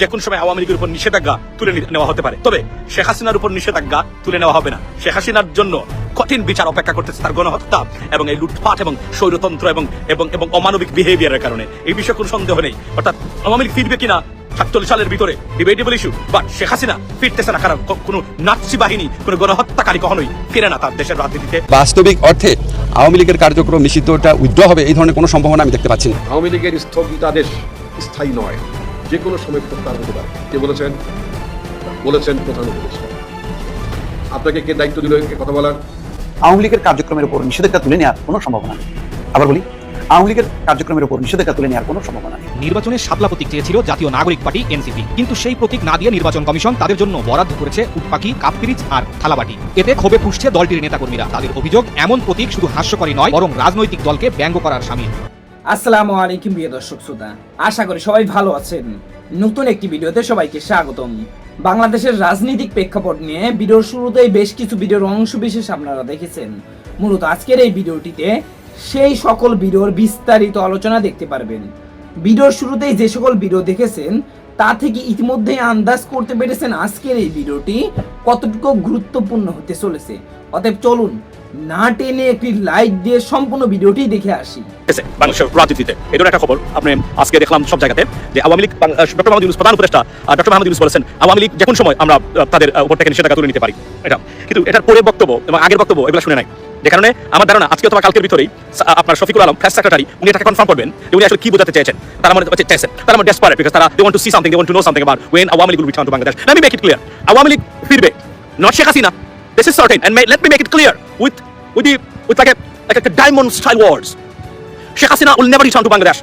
যে কোন সময় আওয়ামী লীগের উপর নিষেধাজ্ঞা তুলে নেওয়া হতে পারে। তবে শেখ হাসিনার উপর নিষেধাজ্ঞা তুলে নেওয়া হবে না। শেখ হাসিনার জন্য কঠিন বিচার অপেক্ষা করতেছে তার গণহত্যা এবং এই লুটপাট এবং স্বৈরতন্ত্র এবং এবং এবং অমানবিক বিহেভিয়ারের কারণে। এই বিষয়ে কোনো সন্দেহ নেই। অর্থাৎ আওয়ামী লীগ ফিরবে কিনা সাতচল্লিশ সালের ভিতরে debatable issue but Sheikh Hasina ফিরতেছে না। কারণ কোনো নাৎসি বাহিনী কোনো গণহত্যাকারী কখনোই ফিরে না তার দেশের রাজনীতিতে। বাস্তবিক অর্থে আওয়ামী লীগের কার্যক্রম নিষিদ্ধটা উইথড্র হবে এই ধরনের কোনো সম্ভাবনা আমি দেখতে পাচ্ছি না। আওয়ামী লীগের স্থগিতাদেশ স্থায়ী নয়। যে কোনো সময় প্রত্যাহার হতে পারে। কে বলেছেন? বলেছেন প্রধান উপদেষ্টা। আপনাকে কে দায়িত্ব দিল কথা বলার? আওয়ামী লীগের কার্যক্রমের উপর নিষেধাজ্ঞা তুলে নেওয়ার কোনো সম্ভাবনা নেই। আবার বলি আওয়ামী লীগের কার্যক্রমের উপর নিষেধাজ্ঞা তুলে নেওয়ার কোনো সম্ভাবনা নেই। নির্বাচনে শাপলা প্রতীক চেয়েছিল জাতীয় নাগরিক পার্টি এনসিপি। কিন্তু সেই প্রতীক না দিয়ে নির্বাচন কমিশন তাদের জন্য বরাদ্দ করেছে উটপাকি কাপপিরিচ আর থালাবাটি। এতে ক্ষোভে ফুসছে দলটির নেতাকর্মীরা। তাদের অভিযোগ এমন প্রতীক শুধু হাস্যকরী নয় বরং রাজনৈতিক দলকে ব্যঙ্গ করার সামিল। আসসালামু আলাইকুম, প্রিয় দর্শক শ্রোতা। আশা করি সবাই ভালো আছেন। নতুন একটি ভিডিওতে সবাইকে স্বাগতম। বাংলাদেশের রাজনৈতিক প্রেক্ষাপট নিয়ে ভিডিওর শুরুতেই বেশ কিছু ভিডিওর অংশ বিশেষ আপনারা দেখেছেন। মূলত আজকের এই ভিডিওটিতে সেই সকল ভিডিওর বিস্তারিত আলোচনা দেখতে পারবেন। ভিডিওর শুরুতেই যে সকল ভিডিও দেখেছেন, তা থেকে ইতিমধ্যে আন্দাজ করতে পেরেছেন আজকের এই ভিডিওটি কতটুকু গুরুত্বপূর্ণ হতে চলেছে। অতএব চলুন না টেনে একটি লাইক দিয়ে সম্পূর্ণ ভিডিওটি দেখে আসি। বাংলাদেশের রাজনীতিতে। এই একটা খবর আপনি আজকে দেখলাম সব জায়গাতে, যে আওয়ামী লীগ ডক্টর মাহমুদ ইউনুস প্রধান উপদেষ্টা ডক্টর মাহমুদ ইউনুস বলেছেন, আওয়ামী লীগ সময় আমরা তাদের উপর থেকে নিষেধাজ্ঞা তুলে নিতে পারি। এটা। কিন্তু এটার পরে বক্তব্য এবং আগের বক্তব্য এগুলো শুনে নাই। যে কারণে আমার ধারণা, আজকে অথবা কালকের ভিতরেই আপনার শফিকুল আলম সেক্রেটারি উনি এটাকে কনফার্ম করবেন যে উনি আসলে কি বোঝাতে চেয়েছেন। তারা মানে হচ্ছে তারা বিকজ তারা they to see something they to know something about when Awami League will return to Bangladesh make it clear Awami League ফিরবে। Not Sheikh Hasina this is certain and let me make it clear with with the with like like a like a diamond style words. Sheikh Hasina will never return to Bangladesh.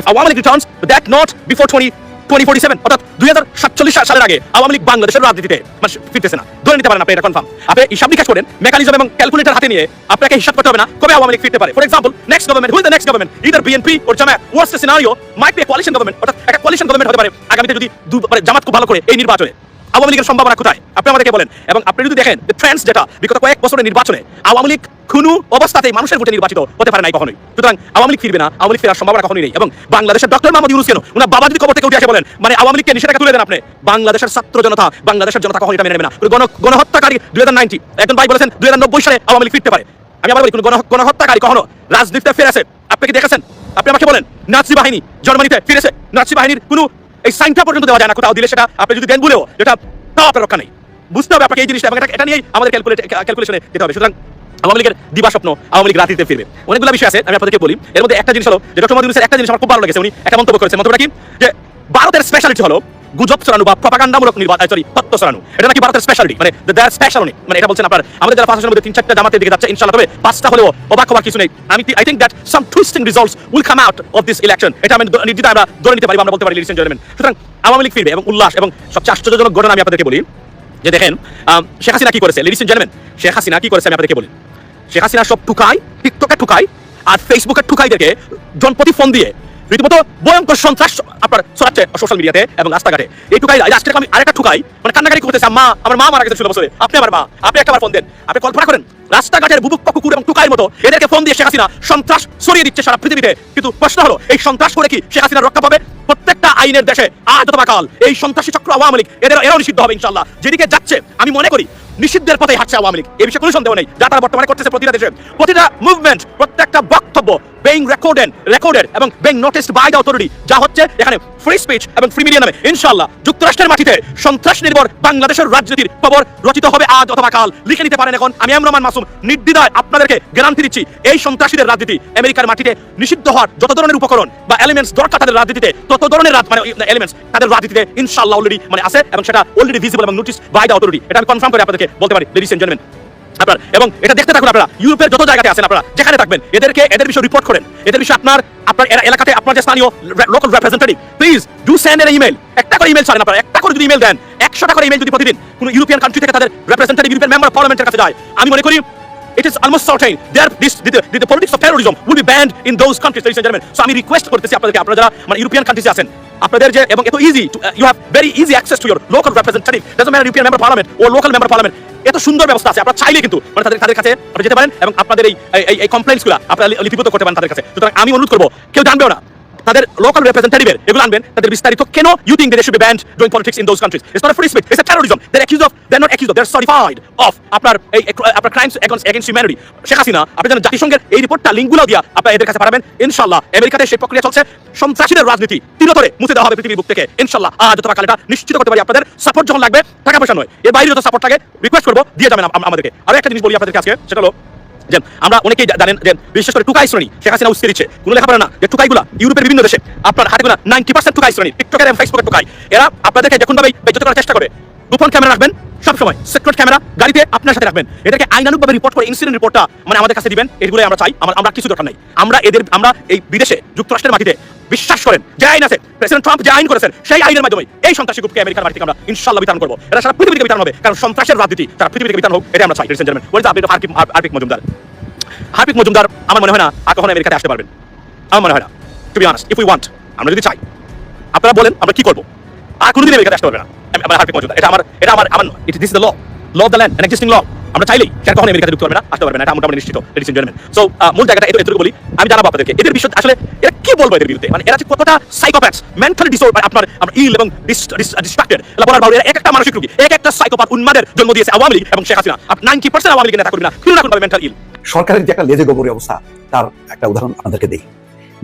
If Awami League returns, but that not before 20, 2047 অর্থাৎ দুই হাজার সাতচল্লিশ সালের আগে আওয়ামী লীগ বাংলাদেশের রাজনীতিতে মানে ফিরতেছে না। ধরে নিতে পারেন আপনি এটা কনফার্ম আপনি হিসাব নিকাশ করেন মেকানিজম এবং ক্যালকুলেটর হাতে নিয়ে আপনাকে হিসাব করতে হবে না কবে আওয়ামী লীগ ফিরতে পারে। For example next government will the next government either BNP or scenario might be coalition government অর্থাৎ একটা কোয়ালিশন গভর্নমেন্ট হতে পারে। আগামীতে যদি মানে জামাত খুব ভালো করে এই নির্বাচনে আওয়ামী লীগের সম্ভাবনা কোথায়? আপনি আমাদেরকে বলেন। এবং আপনি যদি দেখেন ট্রেন্ডস যেটা বিগত কয়েক বছরের নির্বাচনে আওয়ামী লীগ কোনো অবস্থাতেই মানুষের ভোটে নির্বাচিত হতে পারে নাই কখনোই। সুতরাং আওয়ামী লীগ ফিরবে না, আওয়ামী লীগ ফেরার সম্ভাবনা কখনোই নেই। এবং বাংলাদেশের ডক্টর মোহাম্মদ ইউনুস কেন? ওনার বাবা যদি খবর থেকে উঠে আসে বলেন মানে আওয়ামী লীগকে নিষেধাজ্ঞা তুলে দেন আপনি। বাংলাদেশের ছাত্র জনতা, বাংলাদেশের জনতা কখনো এটা মেনে নেবে না। গণ গণহত্যাকারী দুই হাজার নাইনটি একজন ভাই বলেছেন, দুই হাজার নব্বই সালে আওয়ামী লীগ ফিরতে পারে। আমি আবার বলি, কোনো গণ গণহত্যাকারী কখনো রাজনীতিতে ফিরেছে? আপনি কি দেখেছেন? আপনি আমাকে বলেন, নাৎসি বাহিনী জার্মানিতে ফিরেছে। নাৎসি বাহিনীর কোনো এই সাইনটা পর্যন্ত দেওয়া যায় না, কোথাও দিলে সেটা আপনি যদি দেন বলেও, যেটা তাও আপনার রক্ষা নেই। বুঝতে হবে আপনাকে এই জিনিসটা, এবং এটা- নিয়েই আমাদের ক্যালকুলেট ক্যালকুলেশনে দিতে হবে। সুতরাং আওয়ামী লীগের দিবা স্বপ্ন আওয়ামী লীগ রাত্রিতে ফিরবে। অনেকগুলো বিষয় আছে, আমি আপনাদেরকে বলি। এর মধ্যে একটা জিনিস হলো, যে ডক্টর মোদী একটা জিনিস আমার খুব ভালো লেগেছে, উনি একটা মন্তব্য করেছে মন্তব্যটা কি? যে ভারতের স্পেশালিটি হলো গুজব ছড়ানো বা প্রপাগান্ডামূলক নির্বাচন সরি তত্ত্ব ছড়ানো। এটা নাকি ভারতের স্পেশালিটি মানে দেয়ার স্পেশাল মানে এটা বলছেন আপনার, আমাদের যারা পাঁচশোর মধ্যে তিন, চারটা জামাতের দিকে যাচ্ছে, ইনশাআল্লাহ। তবে পাঁচটা হলেও অবাক হওয়ার কিছু নেই। আমি I think that some twisting results will come out of this election এটা আমি দ- আমরা ধরে নিতে পারি আমরা বলতে পারি লিসেন জেন্টলম্যান সুতরাং আওয়ামী লীগ ফিরবে এবং উল্লাস এবং সবচেয়ে আশ্চর্যজনক ঘটনা আমি আপনাদেরকে বলি, যে দেখেন শেখ হাসিনা কি করেছে? Ladies and gentleman Sheikh Hasina কি করেছে আমি আপনাদেরকে বলি। শেখ হাসিনা সব ঠুকাই টিকটকে ঠুকাই আর ফেসবুকে ঠুকাইদেরকে জনপতি ফোন দিয়ে রীতিমতো ভয়ঙ্কর সন্ত্রাস আপনার ছড়াচ্ছে সোশ্যাল মিডিয়াতে এবং রাস্তাঘাটে। এই ঠুকাই আজকে আমি আরেকটা ঠুকাই মানে কান্নাকাটি করতেছে মা আমার মা মারা গেছে ষোলো বছরে, আপনি আমার মা, আপনি একটা ফোন দেন, আপনি কল্পনা করেন, রাস্তাঘাটের বুবুক কুকুর এবং টুকাইয়ের মতো এদেরকে ফোন দিয়ে শেখ হাসিনা সন্ত্রাস ছড়িয়ে দিচ্ছে সারা পৃথিবীতে। কিন্তু প্রশ্ন হলো, এই সন্ত্রাস করে কি শেখ হাসিনা রক্ষা পাবে? প্রত্যেকটা আইনের দেশে আজ অথবা কাল, এই সন্ত্রাসী চক্র আওয়ামী লীগ, এদের এরাও নিষিদ্ধ হবে ইনশাল্লাহ যেদিকে যাচ্ছে, আমি মনে করি, নিষিদ্ধের পথে হাঁটছে আওয়ামী লীগ। এই বিষয়ে কোনো সন্দেহ নেই। যা তারা বর্তমানে করতেছে প্রতিটা দেশে, প্রতিটা মুভমেন্ট প্রত্যেকটা বক্তব্য বেইং এবং যা হচ্ছে এখানে ফ্রি স্পিচ এবং ফ্রি মিডিয়া নামে। ইনশাআল্লাহ, যুক্তরাষ্ট্রের মাটিতে সন্ত্রাস নির্ভর বাংলাদেশের রাজনীতির খবর রচিত হবে আজ অথবা কাল। লিখে নিতে পারেন এখন, আমি মাসুম আপনাদেরকে গ্যারান্টি দিচ্ছি, এই সন্ত্রাসীদের রাজনীতি আমেরিকার মাটিতে নিষিদ্ধ হওয়ার যত ধরনের উপকরণ বা এলিমেন্টস দরকার তাদের রাজনীতিতে, তত ধরনের মানে এলিমেন্টস তাদের রাজনীতিতে ইনশাআল্লাহ অলরেডি মানে আছে এবং সেটা অলরেডি ভিজিবল এবং নোটিস বাই দ্য অথরিটি এটা আমি কনফার্ম করে আপনাদেরকে বলতে পারি লেডিস এন্ড আপনার এবং এটা দেখতে থাকুন আপনারা ইউরোপের যত জায়গাতে আছেন আপনারা যেখানে থাকবেন এদেরকে এদের বিষয়ে রিপোর্ট করেন। এদের বিষয়ে আপনার আপনার এলাকাতে আপনার যে স্থানীয় local representative please do send an email একটা করে ইমেল ছাড়েন আপনারা একটা করে যদি ইমেল দেন একশোটা করে ইমেল যদি প্রতিদিন কোনো ইউরোপিয়ান কান্ট্রি থেকে তাদের রিপ্রেজেন্টেটিভ ইউরোপিয়ান মেম্বার পার্লামেন্টের কাছে যায় আমি মনে করি it is almost certain there this the, the, the politics of terrorism will be banned in those countries ladies and gentlemen. So আমি রিকোয়েস্ট করতেছি আপনাদেরকে আপনারা যারা মানে ইউরোপিয়ান কান্ট্রিজে আছেন আপনাদের যে এবং এত easy you have very easy access to your local representative doesn't matter European member parliament O local member parliament এত সুন্দর ব্যবস্থা আছে, আপনারা চাইলে কিন্তু মানে তাদের তাদের কাছে আপনি যেতে পারেন এবং আপনাদের এই এই কমপ্লেন্টসগুলো আপনারা লিপিবদ্ধ করতে পারেন তাদের কাছে। সুতরাং আমি অনুরোধ করব, কেউ জানবেও না। তাদের লোকাল রিপ্রেজেন্টেটিভের এগুলো আনবেন, তাদের বিস্তারিত কেন you think they should be banned doing politics in those countries it's not free speech it's terrorism they accuse of they not accuse of they are certified of আপনার এই আপনার crimes against humanity Sheikh Hasina, আপনি জানেন জাতিসংঘের এই রিপোর্টটা লিঙ্কগুলো দিয়া আপনারা এদের কাছে পাঠাবেন, ইনশাআল্লাহ। আমেরিকাতে সেই প্রক্রিয়া চলছে। সন্ত্রাসীদের রাজনীতি তিরতরে মুছে দেওয়া হবে পৃথিবীর বুক থেকে। ইনশাআল্লাহ, আজ অথবা কাল এটা নিশ্চিত করতে পারি আপনাদের। সাপোর্ট যখন লাগবে, টাকা পয়সা নয়। এর বাইরে যত সাপোর্ট লাগে রিকোয়েস্ট করব, দিয়ে যাবেন আম- আমাদেরকে। আরও একটা জিনিস বলি আপনাদেরকে আজকে, সেটা হলো যে আমরা অনেকেই জানেন যে বিশেষ করে টুকাই শ্রেণি, শেখ হাসিনা উস্কে দিচ্ছে। কোনো লেখাপড়া না। যে টুকাইগুলো ইউরোপের বিভিন্ন দেশে, আপনার হাতে গোনা নাইনটি পার্সেন্ট টুকাই শ্রেণি। টিকটকের ফেসবুকের টুকাই। এরা আপনাদেরকে যখন ভাবে বেজ্জত করার চেষ্টা করে। গোপন ক্যামেরা রাখবেন, সব সময় সিক্রেট ক্যামেরা গাড়িতে আপনার সাথে রাখবেন। এটাকে আইনানুগভাবে রিপোর্ট করে ইনসিডেন্ট রিপোর্টটা মানে আমাদের কাছে দিবেন, এগুলোই আমরা চাই, আমার আমরা কিছু দরকার নাই। আমরা এদের আমরা এই বিদেশে যুক্তরাষ্ট্রের মাটিতে বিশ্বাস করেন, যে আইন আছে, প্রেসিডেন্ট ট্রাম্প যে আইন করেছেন, সেই আইনের মাধ্যমে এই সন্ত্রাসী গ্রুপকে আমেরিকার মাটি থেকে আমরা ইনশাল্লাহ বিতরণ করব। এটা সারা পৃথিবী থেকে বিতরণ হবে, কারণ সন্ত্রাসের রাজনীতি তারা পৃথিবী থেকে বিতরণ হোক এটা আমরা চাই and gentleman is update of আরপিক Majumdar Harpic Majumdar আমার মনে হয় না, আর কখনো আমেরিকাতে আসতে পারবেন। আমার মনে হয় না। To be honest if we want আমরা যদি চাই, আপনারা বলেন, আমরা কি করব? আর কোনোদিন আমেরিকাতে আসতে পারবে না। আমার হার্পিক মজুমদার। এটা আমার এটা আমার আমার it this the law law of the land existing law আমরা চাইলেই সে আর কখনো আমেরিকাতে ঢুকতে পারবে না, আসতে পারবে না। এটা নিশ্চিত লেডিস এন্ড সো মূল জায়গাটা বলি। আমি জানাব আপনাদেরকে, এদের আসলে এরা কি বলব এদের বিরুদ্ধে? মানে এরা কতটা মেন্টালি ডিসঅর্ডার আপনার ইল এবং ডিস্ট্রাক্টেড বলার এরা এক একটা মানসিক রোগী। এক একটা সাইকোপ্যাথ উন্মাদের জন্ম দিয়েছে আওয়ামী লীগ এবং শেখ হাসিনা। নাইনটি পার্সেন্ট আওয়ামী লীগের নেতা কর্মীরা কীরকম রকম মেন্টাল ইল সরকারের যে একটা লেজে অবস্থা, তার একটা উদাহরণ আপনাদেরকে দিই।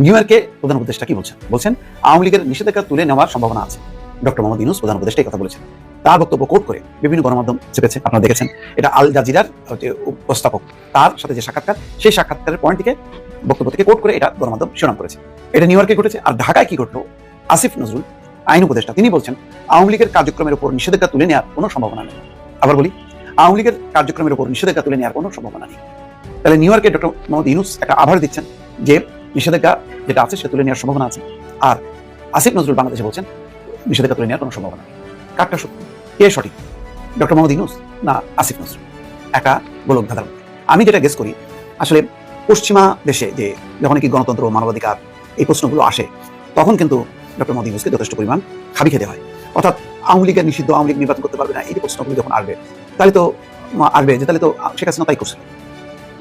নিউ ইয়র্কে প্রধান উপদেষ্টা কি বলছেন? বলছেন, আওয়ামী লীগের নিষেধাজ্ঞা তুলে নেওয়ার সম্ভাবনা আছে। ডক্টর মোহাম্মদ ইউনুস প্রধান উপদেষ্টা কথা বলেছেন। তার বক্তব্য কোট করে বিভিন্ন গণমাধ্যম চেপেছে, আপনারা দেখেছেন। এটা আল জাজিরার যে উপস্থাপক, তার সাথে যে সাক্ষাৎকার, সেই সাক্ষাৎকারের পয়েন্ট থেকে বক্তব্য থেকে কোট করে এটা গণমাধ্যম শিরোনাম করেছে। এটা নিউ ইয়র্কে ঘটেছে, আর ঢাকায় কি ঘটলো? আসিফ নজরুল, আইন উপদেষ্টা, তিনি বলছেন, আওয়ামী লীগের কার্যক্রমের উপর নিষেধাজ্ঞা তুলে নেওয়ার কোনো সম্ভাবনা নেই। আবার বলি, আওয়ামী লীগের কার্যক্রমের উপর নিষেধাজ্ঞা তুলে নেওয়ার কোনো সম্ভাবনা নেই। তাহলে নিউ ইয়র্কে ডক্টর মোহাম্মদ ইউনুস একটা আভার দিচ্ছেন যে, নিষেধাজ্ঞা যেটা আছে সে তুলে নেওয়ার সম্ভাবনা আছে। আর আসিফ নজরুল বাংলাদেশে বলছেন নিষেধাজ্ঞা তুলে নেওয়ার কোনো সম্ভাবনা নেই। কারটা সত্য। কে সঠিক? ডক্টর মোহাম্মদ ইউনুস না আসিফ নজরুল? একটা গোলক ধাঁধার। আমি যেটা গেস করি, আসলে পশ্চিমা দেশে যে যখন কি গণতন্ত্র মানবাধিকার এই প্রশ্নগুলো আসে, তখন কিন্তু ডক্টর মোহাম্মদ ইউনুসকে যথেষ্ট পরিমাণ খাবি খেতে হয়। অর্থাৎ আওয়ামী লীগের নিষিদ্ধ, আওয়ামী লীগ নির্বাচন করতে পারবে না, এই প্রশ্নগুলো যখন আসবে, তাহলে তো আসবে যে তাহলে তো শেখ হাসিনা তাই করছিল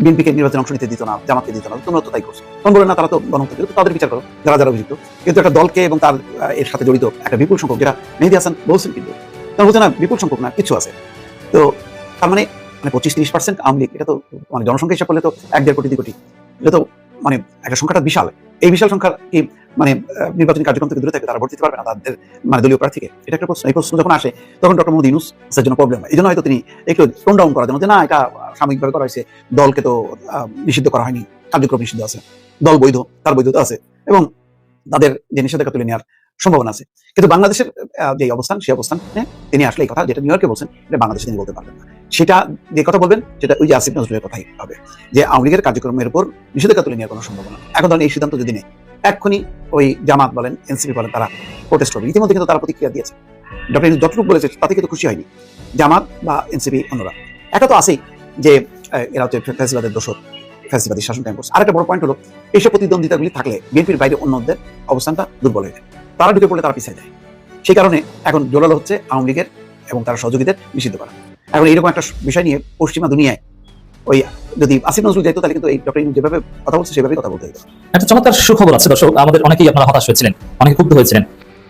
বিএনপিকে নির্বাচনে অংশ নিতে দিত না, জামাতকে দিত না তোমরা তো তাই করছ। তখন বলে, না, তারা তো গণতন্ত্র। তাদের বিচার করো, যারা যারা অভিযুক্ত। কিন্তু একটা দলকে এবং তার এর সাথে জড়িত একটা বিপুল সংখ্যক, যেটা মেহেদি হাসান বলছেন কিন্তু, তারা বলছে, না, বিপুল সংখ্যক না, কিছু আছে। তো তার মানে মানে পঁচিশ তিরিশ পার্সেন্ট আওয়ামী লীগ, এটা তো মানে জনসংখ্যা হিসাব করলে তো এক দেড় কোটি, দুই কোটি, এটা তো মানে একটা সংখ্যাটা বিশাল। এই বিশাল সংখ্যা কি মানে নির্বাচনী কার্যক্রম থেকে দূরে থাকে, তারা ভোট দিতে পারবে না তাদের মানে দলীয় প্রার্থীকে। এটা একটা প্রশ্ন। এই প্রশ্ন যখন আসে, তখন ডক্টর মোহাম্মদ ইউনুস এর জন্য প্রবলেম এই জন্য হয়তো তিনি একটু টোন ডাউন করার জন্য যে, না, এটা সাময়িকভাবে করা হয়েছে। দলকে তো নিষিদ্ধ করা হয়নি। কার্যক্রম নিষিদ্ধ আছে। দল বৈধ, তার বৈধতা আছে। এবং তাদের যে নিষেধাজ্ঞা তুলে নেওয়ার সম্ভাবনা আছে। কিন্তু বাংলাদেশের যে অবস্থান, সেই অবস্থান তিনি আসলে এই কথা, যেটা নিউ ইয়র্কে বলছেন, এটা বাংলাদেশে তিনি বলতে পারবেন না। সেটা যে কথা বলবেন, সেটা ওই যে আসিফ নজরুলের কথাই হবে। যে আওয়ামী লীগের কার্যক্রমের উপর নিষেধাজ্ঞা তুলে নেওয়ার কোনো সম্ভাবনা। এখন ধরেন এই সিদ্ধান্ত যদি নেই এক্ষুনি ওই জামাত বলেন, এনসিপি বলেন, তারা প্রোটেস্ট করবে। ইতিমধ্যে কিন্তু তারা প্রতিক্রিয়া দিয়েছে। ডক্টর যতটুকু বলেছে, তাতে কিন্তু খুশি হয়নি। জামাত বা এনসিপি অন্যরা। একটা তো আছেই যে এরা হচ্ছে ফ্যাসিবাদের দোষর, ফ্যাসিবাদী শাসন কায়েম করছে। আরেকটা বড় পয়েন্ট হলো, এইসব প্রতিদ্বন্দ্বিতাগুলি থাকলে বিএনপির বাইরে অন্যদের অবস্থানটা দুর্বল হয়ে যায়। তারা ঢুকে পড়লে তারা পিছিয়ে যায়। সেই কারণে এখন জোরালো হচ্ছে আওয়ামী লীগের এবং তার সহযোগীদের নিষিদ্ধ করা। এখন এইরকম একটা বিষয় নিয়ে পশ্চিমা দুনিয়ায় ওই, যদি আসিফ নজরুল যেত তাহলে কিন্তু এই ডক্টর ইউনূস যেভাবে কথা বলছে, সেভাবেই কথা বলতে একটা চমৎকার সুখবর আছে, দর্শক। আমাদের অনেকেই আপনারা হতাশ হয়েছিলেন, অনেকে ক্ষুব্ধ হয়েছিলেন।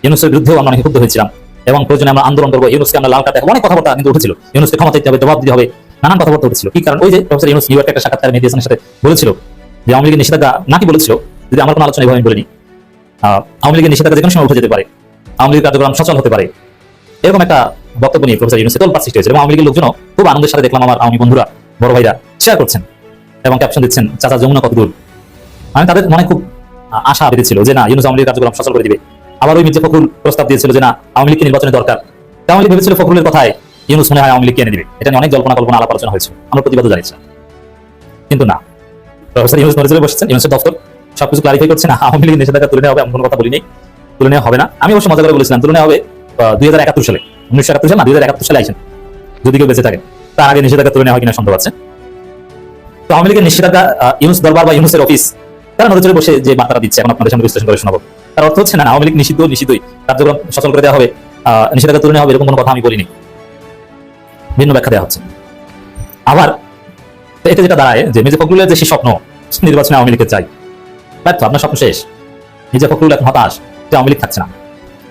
ইউনুসের বিরুদ্ধেও আমরা ক্ষুব্ধ হয়েছিলাম। এবং প্রয়োজনে আমরা আন্দোলন করব। ইউনুসকে আমরা লাল কার্ড অনেক কথাবার্তা কিন্তু উঠেছিল। ইউনুসকে দিতে হবে, জবাব দিতে হবে, নানান কথাবার্তা উঠেছিল। কি কারণ? ওই যে প্রফেসর ইউনুস নিউ একটা সাক্ষাৎকার মেডিয়েশনের সাথে বলেছিল যে আওয়ামী লীগের নিষেধাজ্ঞা নাকি বলেছিল, যদি আমার কোনো আলোচনা এভাবে আমি বলিনি আওয়ামী লীগের নিষেধাজ্ঞা যে কোনো সময় উঠে যেতে পারে। আওয়ামী লীগের কার্যক্রম সচল হতে পারে। এরকম একটা বক্তব্য নিয়ে প্রফেসর তোলপাত সৃষ্টি এবং আওয়ামী লীগের খুব আনন্দের সাথে দেখলাম আমার আওয়ামী বন্ধুরা। বড় ভাইরা শেয়ার করছেন এবং ক্যাপশন দিচ্ছেন, চাচা, যমুনা কত দূর মানে তাদের মনে খুব আশা বেঁধেছিল যে না, ইউনুস আওয়ামী কার্যক্রম সচল করে দিবে। আবার ওই মির্জা ফখরুল প্রস্তাব দিয়েছিল যে না, আওয়ামী লীগকে নির্বাচনের দরকার। আওয়ামী লীগ ভেবেছিল ফখরুলের কথায় ইউনুস মনে হয় আওয়ামী লীগকে এনে দিবে। এটা নিয়ে অনেক জল্পনা কল্পনা আলাপ আলোচনা হয়েছে। আমরা প্রতিবাদ জানিয়েছিলাম কিন্তু না। প্রফেসর ইউনুস নজরে বসেছেন, ইউনুসের দপ্তর সবকিছু ক্লারিফাই করছে না, আওয়ামী লীগের নিষেধাজ্ঞা তুলে নেওয়া হবে এমন কোনো কথা বলিনি। তুলে নেওয়া হবে না। আমি অবশ্য মজা করে বলেছিলাম, তুলে নেওয়া হবে দুই হাজার একাত্তর সালে, উনিশশো একাত্তর সালে না, দুই হাজার একাত্তর সালে আইসেন। যদি কেউ বেঁচে থাকেন। তার আগে নিষেধাজ্ঞা তুলে নেওয়া হয় কিনা সন্দেহ আছে। তো আওয়ামী লীগের নিষেধাজ্ঞা ইউনুস দরবার বা ইউনুসের অফিস, তারা নজরে বসে যে বার্তাটা দিচ্ছে, এখন আপনাদের সামনে বিশ্লেষণ করে শোনাবো। তার অর্থ হচ্ছে না আওয়ামী লীগ নিষিদ্ধ, নিষিদ্ধই। কার্যক্রম সচল করে দেওয়া হবে নিষেধাজ্ঞা তুলে নেওয়া হবে, এরকম কোনো কথা আমি বলিনি। ভিন্ন ব্যাখ্যা দেওয়া হচ্ছে। আবার, এতে যেটা দাঁড়ায়, যে মেজে ফখরুলের যে সে স্বপ্ন, নির্বাচনে আওয়ামী লীগের চাই ব্যর্থ আপনার স্বপ্ন শেষ। মির্জা ফখরুল এখন হতাশ যে আওয়ামী লীগ থাকছে না।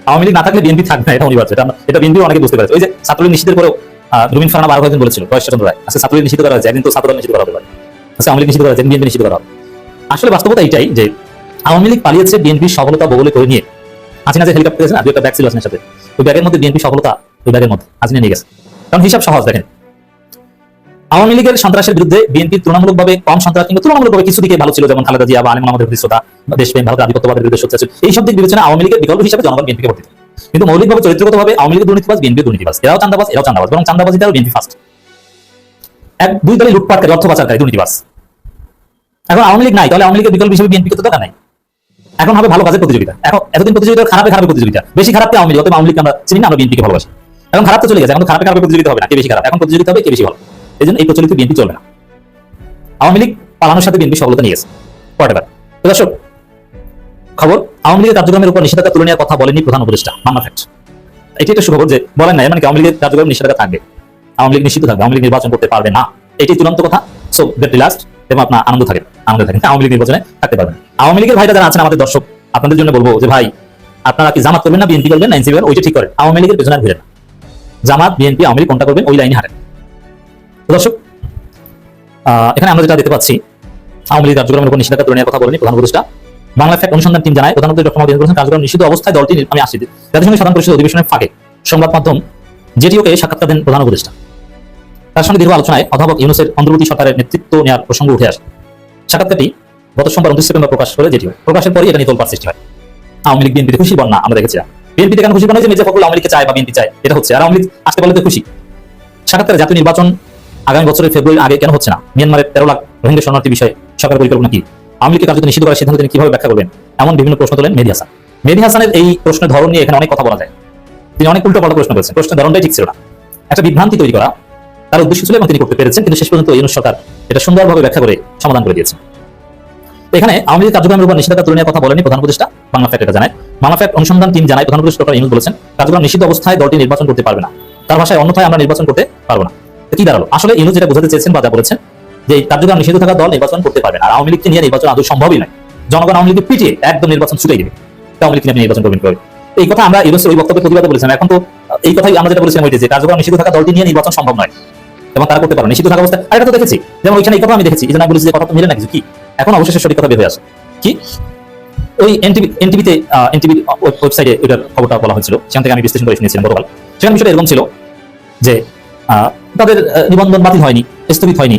আওয়ামী লীগ না থাকলে বিএনপি থাকবে না, এটা অনিবার্য, এটা এটা বিএনপি অনেকে বুঝতে পারছে। ওই যে ছাত্রলীগ নিষিদ্ধের পরেও রবীন্দ্র ফারানা বারো কয়েকদিন বলেছিল প্রয়াস চন্দ্র রায়। আজকে ছাত্রলীগ নিষিদ্ধ করা হয়েছে, একদিন তো ছাত্রদল নিষিদ্ধ করা হবে। আজকে আওয়ামী লীগ নিষিদ্ধ করা হয়েছে বিএনপি নিষিদ্ধ করা আসলে বাস্তবতা এটাই যে আওয়ামী লীগ পালিয়েছে বিএনপির সফলতা বগলে করে নিয়ে। হাসিনা যে হেলিকপ্টার গেছে না দু একটা ব্যাগ ছিল হাসিনার সাথে। ওই ব্যাগের মধ্যে বিএনপি সফলতা, ওই ব্যাগের মধ্যে হাসিনা নিয়ে গেছে। কারণ হিসাব সহজ, দেখেন। আওয়ামী লীগের সন্ত্রাসের বিরুদ্ধে বিএনপি তুলনামূলকভাবে কম সন্ত্রাস কিন্তু তুলনামূলকভাবে কিছু দিকে ভালো ছিল, যেমন খালেদা জিয়া বা আলিম আমাদের প্রতিশ্রোতা বা দেশপ্রেম, ভারতের আধিপত্যবাদের বিরুদ্ধে ছিল। এই সব দিক বিবেচনা আওয়ামী লীগের বিকল্প হিসেবে জনগণ বিএনপিকে ভোট দিত কিন্তু মৌলিকভাবে চরিত্রগতভাবে আওয়ামী লীগের দুর্নীতিবাজ বিএনপি দুর্নীতিবাজ। এরাও চান্দাবাজ এরাও চান্দাবাজ বরং চান্দাবাজিটাও বিএনপি ফার্স্ট এক, দুই দলে লুটপাটকারী, অর্থ পাচারকারী, দুর্নীতিবাজ। এখন আওয়ামী লীগ নাই, তাহলে আওয়ামী লীগের বিকল্প হিসেবে বিএনপি তো দরকার নাই। এখন হবে ভালো কাজের প্রতিযোগিতা। এখন এতদিন প্রতিযোগিতা খারাপে খারাপে প্রতিযোগিতা। বেশি খারাপকে আওয়ামী লীগ আওয়ামী লীগ আমরা চিনি না, আমরা বিএনপিকে ভালোবাসি। এখন খারাপ তো চলে গেছে, এখন খারাপে খারাপে প্রতিযোগিতা হবে না, কে বেশি খারাপ? এখন প্রতিযোগিতা হবে কে বেশি ভালো। এই জন্য এই প্রচলিত বিএনপি চলবে না। আওয়ামী লীগ পালানোর সাথে বিএনপি সফলতা নিয়ে গেছে। হোয়াট দর্শক খবর, আওয়ামী লীগের কার্যক্রমের উপর নিষেধাজ্ঞা তুলে নেওয়ার কথা বলেনি প্রধান উপদেষ্টা বাংলা ফ্যাক্ট। এটি একটা সুখবর যে বলেন না মানে আওয়ামী লীগের কার্যক্রম নিষেধাজ্ঞা থাকবে? আওয়ামী লীগ নিষিদ্ধ থাকবে, আওয়ামী লীগ নির্বাচন করতে পারবে না। এটি চূড়ান্ত কথা। সো গেট রিল্যাক্সড এবং আপনার আনন্দ থাকেন আনন্দ থাকেন আওয়ামী লীগ নির্বাচনে থাকতে পারবেন আওয়ামী লীগের ভাইরা যারা আছেন আমাদের দর্শক, আপনাদের জন্য বলব যে ভাই, আপনারা কি জামাত করবেন না বিএনপি করবেন না এনসিপি করবেন? ওইটা ঠিক করেন। আওয়ামী লীগের পেছনে আর ঘুরেন না। জামাত, বিএনপি, আওয়ামী লীগ কোনটা করবেন? ওই লাইনে হারেন দর্শক এখানে আমরা যেটা দেখতে পাচ্ছি, আওয়ামী লীগ কার্যক্রমের উপর নিষেধাজ্ঞা তুলে নেওয়ার কথা বলেনি প্রধান উপদেষ্টা। বাংলা ফ্যাক্ট অনুসন্ধান টিম জানায়, প্রধানমন্ত্রী ডক্টর মোহাম্মদ ইউনূস কার্যক্রম নিষিদ্ধ অবস্থায় দলটি আমি আসছি জাতিসংঘের সাধারণ পরিষদ অধিবেশনের ফাঁকে সংবাদ মাধ্যম জেটিওকে সাক্ষাৎকার দেন প্রধান উপদেষ্টা। তার সঙ্গে দীর্ঘ আলোচনায় অধ্যাপক ইউনুসের অন্তর্বর্তী সরকারের নেতৃত্ব নেওয়ার প্রসঙ্গ উঠে আসে। সাক্ষাৎকারটি গত সোমবার উনত্রিশ সেপ্টেম্বর প্রকাশ করে জেটিও। প্রকাশের পরই এটা নিয়ে তোলপাড় সৃষ্টি হয়। আওয়ামী লীগ বিএনপিতে খুশি বন্যা, আমরা দেখেছিলাম বিএনপিতে কেন খুশি বন্যা? যে মির্জা ফখরুল আওয়ামী লীগকে চায় বা বিএনপি চায়, এটা হচ্ছে। আর আওয়ামী লীগ আসতে বলে তো খুশি। সাক্ষাৎকারে জাতীয় নির্বাচন আগামী বছরের ফেব্রুয়ারি আগে কেন হচ্ছে না? মিয়ানমারের তেরো লাখ রোহিঙ্গা শরণার্থী বিষয়ে সরকারের পরিকল্পনা কি? আওয়ামী লীগকে কার্যত নিষিদ্ধ করার সিদ্ধান্ত তিনি কীভাবে ব্যাখ্যা করবেন? এমন বিভিন্ন প্রশ্ন তোলেন মেহেদী হাসান। মেহেদী হাসানের এই প্রশ্নের ধরন নিয়ে এখানে অনেক কথা বলা যায়। তিনি অনেক উল্টো পাল্টা প্রশ্ন করেছেন। প্রশ্নের ধরনটাই ঠিক ছিল না। একটা বিভ্রান্তি তৈরি করা তার উদ্দেশ্য ছিল এবং তিনি করতে পেরেছেন, কিন্তু শেষ পর্যন্ত ইউনুস সরকার এটা সুন্দরভাবে ব্যাখ্যা করে সমাধান করে দিয়েছে এখানে আওয়ামী লীগ কার্যক্রমের উপর নিষেধাজ্ঞা তুলে কথা বলেনি প্রধান উপদেষ্টা বাংলা ফ্যাক্ট এটা জানায়। বাংলা ফ্যাক্ট অনুসন্ধান টিম জানায়, প্রধান উপদেষ্টা ডক্টর ইউনুস বলেছেন, কার্যক্রম নিষিদ্ধ অবস্থায় দলটি নির্বাচন করতে পারবে না। তার ভাষায় অন্যথায় আমরা নির্বাচন করতে পারব না। কি দাঁড়াল? আসলে ইউনুস যেটা বোঝাতে চেয়েছেন বা যা বলেছেন যে এই কার্যক্রম নিষিদ্ধ থাকা দল নির্বাচন করতে পারবে না আর আওয়ামী লীগকে নিয়ে নির্বাচন আদৌ সম্ভবই নয়। জনগণ আওয়ামী লীগকে পিটিয়ে একদম নির্বাচন ছুটাই দেবে। আওয়ামী আপনি নির্বাচন করবেন কীভাবে? এই কথা আমরা ইউনুসের ওই বক্তব্যে প্রতিবাদে বলেছিলাম। এখন তো এই কথাই আমরা যেটা বলেছিলাম ওইটা যে কার্যক্রম নিষিদ্ধ থাকা দলটি নিয়ে নির্বাচন সম্ভব নয়, এবং তারা করতে পারে নিষিদ্ধ থাকা অবস্থায় আর এটা তো দেখেছি। যেমন ওইখানে এই কথা আমি দেখেছি। এই জন্য বলেছি যে কথা তো মিলে না কিছু। কি? এখন অবশেষে সঠিক কথা বের হয়ে আসে। কি? ওই এনটিভি, এনটিভিতে এনটিভি ওয়েবসাইটে এটার খবরটা বলা হয়েছিল। সেখান থেকে আমি বিশ্লেষণ করে শুনেছিলাম গতকাল। সেখানে বিষয়টা এরকম ছিল যে তাদের নিবন্ধন বাতিল হয়নি, স্থগিত হয়নি।